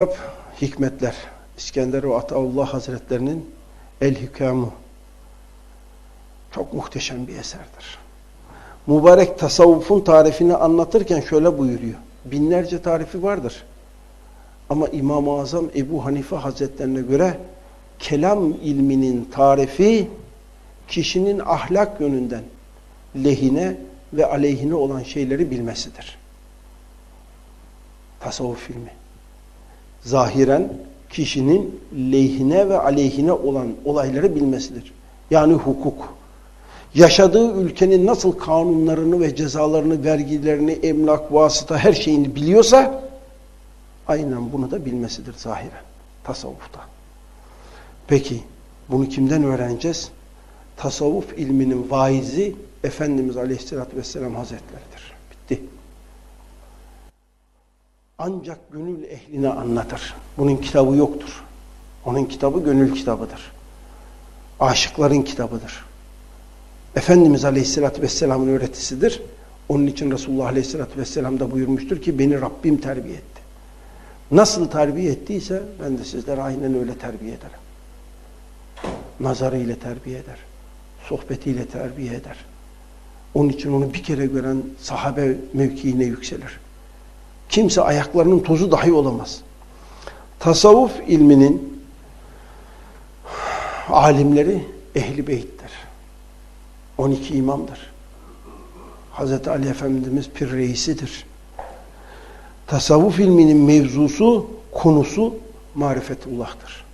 Kitap Hikmetler İskender ve Ataullah Hazretlerinin El Hikamu çok muhteşem bir eserdir. Mübarek tasavvufun tarifini anlatırken şöyle buyuruyor. Binlerce tarifi vardır. Ama İmam-ı Azam Ebu Hanife Hazretlerine göre kelam ilminin tarifi kişinin ahlak yönünden lehine ve aleyhine olan şeyleri bilmesidir. Tasavvuf ilmi zahiren kişinin lehine ve aleyhine olan olayları bilmesidir. Yani hukuk. Yaşadığı ülkenin nasıl kanunlarını ve cezalarını, vergilerini, emlak, vasıta her şeyini biliyorsa aynen bunu da bilmesidir zahiren. Tasavvufta. Peki bunu kimden öğreneceğiz? Tasavvuf ilminin vaizi Efendimiz Aleyhisselatü Vesselam Hazretleridir. Ancak gönül ehline anlatır. Bunun kitabı yoktur. Onun kitabı gönül kitabıdır. Aşıkların kitabıdır. Efendimiz Aleyhisselatü Vesselam'ın öğretisidir. Onun için Resulullah Aleyhisselatü Vesselam da buyurmuştur ki beni Rabbim terbiye etti. Nasıl terbiye ettiyse ben de sizlere aynen öyle terbiye ederim. Nazarıyla terbiye eder. Sohbetiyle terbiye eder. Onun için onu bir kere gören sahabe mevkiine yükselir. Kimse ayaklarının tozu dahi olamaz. Tasavvuf ilminin alimleri ehli beyttir. 12 imamdır. Hz. Ali Efendimiz pir reisidir. Tasavvuf ilminin mevzusu, konusu marifetullah'tır.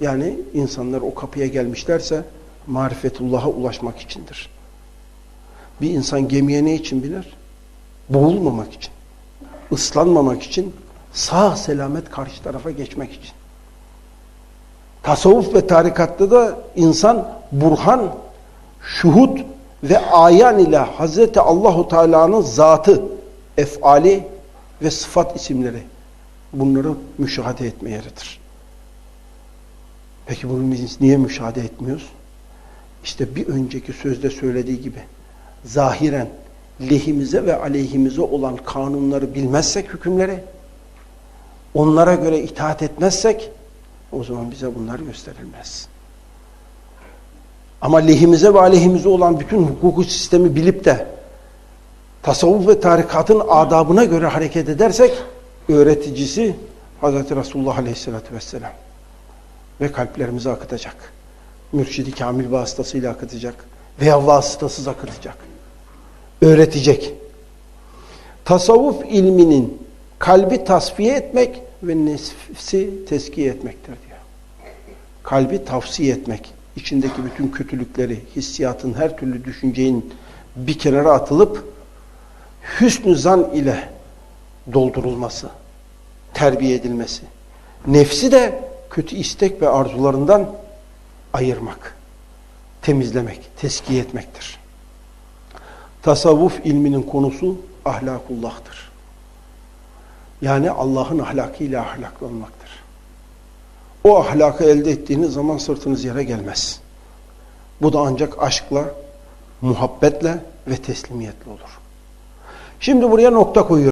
Yani insanlar o kapıya gelmişlerse marifetullah'a ulaşmak içindir. Bir insan gemiye ne için biner? Boğulmamak için ıslanmamak için sağ selamet karşı tarafa geçmek için. Tasavvuf ve tarikatta da insan burhan, şuhud ve ayan ile Hazreti Allahu Teala'nın zatı, efali ve sıfat isimleri bunları müşahede etme yeridir. Peki bunu biz niye müşahede etmiyoruz? İşte bir önceki sözde söylediği gibi zahiren lehimize ve aleyhimize olan kanunları bilmezsek hükümleri, onlara göre itaat etmezsek, o zaman bize bunlar gösterilmez. Ama lehimize ve aleyhimize olan bütün hukuku sistemi bilip de tasavvuf ve tarikatın adabına göre hareket edersek, öğreticisi Hz. Resulullah Aleyhisselatü Vesselam ve kalplerimizi akıtacak. Mürşidi Kamil vasıtasıyla akıtacak veya vasıtasız akıtacak öğretecek. Tasavvuf ilminin kalbi tasfiye etmek ve nefsi teskiye etmektir diyor. Kalbi tavsiye etmek, içindeki bütün kötülükleri, hissiyatın, her türlü düşüncenin bir kenara atılıp hüsnü zan ile doldurulması, terbiye edilmesi. Nefsi de kötü istek ve arzularından ayırmak, temizlemek, teskiye etmektir. Tasavvuf ilminin konusu ahlakullah'tır. Yani Allah'ın ahlakıyla ahlaklanmaktır. O ahlakı elde ettiğiniz zaman sırtınız yere gelmez. Bu da ancak aşkla, muhabbetle ve teslimiyetle olur. Şimdi buraya nokta koyuyorum.